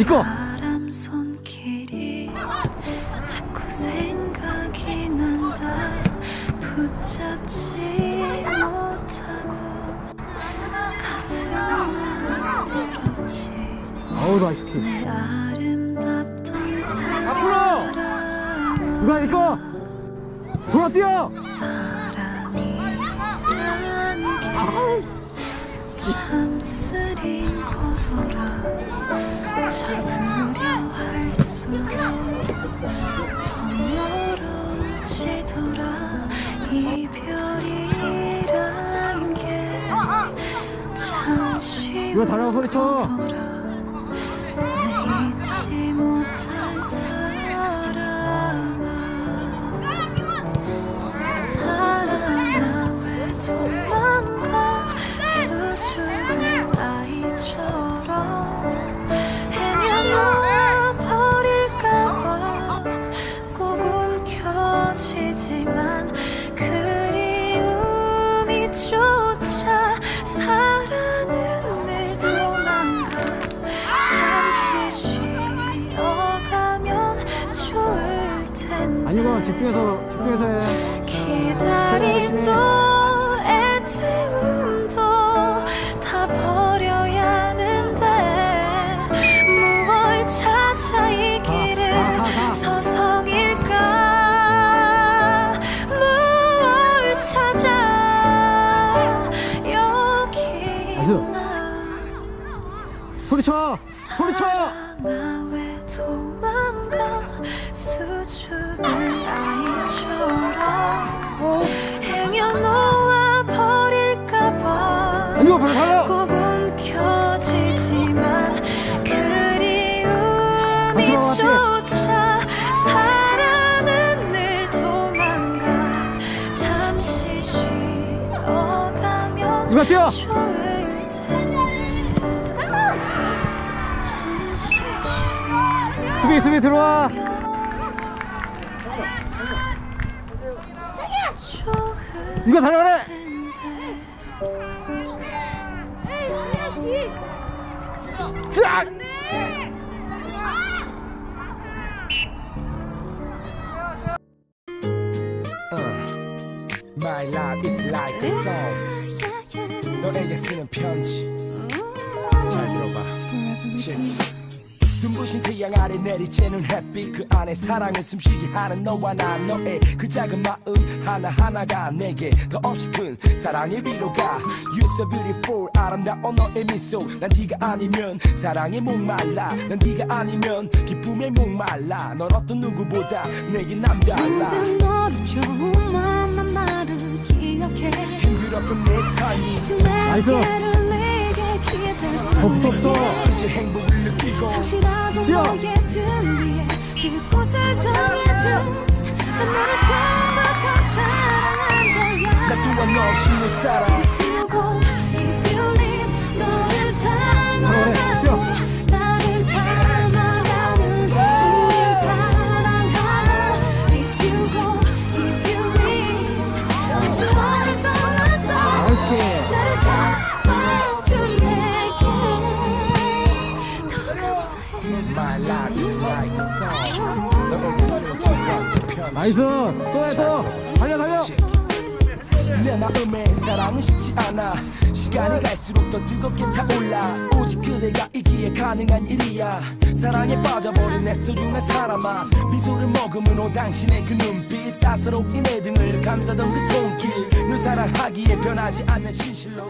니꺼! 아우 맛있게 앞으로! 누가 이거 돌아 뛰어 사랑이란 게참 쓰린 거더라 잡으려 할수록 더 멀어지더라 이별이란 게 참 쉬운 이거 달라고 소리쳐. 거더라 내 잊지 아니고 집중해서 집중해서 해. 기다림도 애태움도 다 버려야 하는데 무얼 찾아 이 길을 서성일까? 무얼 찾아 여기. 나? 소리쳐! 소리쳐! 사랑아 왜 도망가 수줍은 아이처럼 행여 놓아 버릴까봐 아니고 빨리 달려 꼭 움켜쥐지만 그리움이. 쫓아 사랑은 늘 도망가. 잠시 쉬어가면 누가 뛰어? 좋을 텐데. 잠시 쉬어가면 수비 수비 들어와 이거 텐데 쫙! My life is like a song. 너에게 쓰는 편지. 잘 들어봐 눈부신 태양 아래 내리쬐는 햇빛 그 안에 사랑을 숨쉬게 하는 너와 나 너의 그 작은 마음 하나하나가 내게 더 없이 큰 사랑의 위로가. You so beautiful 아름다운 너의 미소. 난 네가 아니면 사랑에 목말라. 난 네가 아니면 기쁨에 목말라. 넌 어떤 누구보다 내게 남달라. 너를 좋은 마음만 나를 기억해. 힘들었던 내 삶이 나이스. 잠시라도. 너의 등 뒤에 그곳을 정해줘. 난 너를 처음부터 사랑한 거야. 나 또한 너 없이 못 살아 My life is like a song 너에게 두 번째 편지 나이스. 또해 또. 달려 달려. 내 마음에 사랑은 쉽지 않아. 시간이 갈수록 더 뜨겁게 타올라. 오직 그대가 있기에 가능한 일이야. 사랑에 빠져버린 내 소중한 사람아. 미소를 머금은 당신의 그 눈빛. 따스럽게 내 등을 감싸던 그 손길. 늘 사랑하기에 변하지 않는 진실로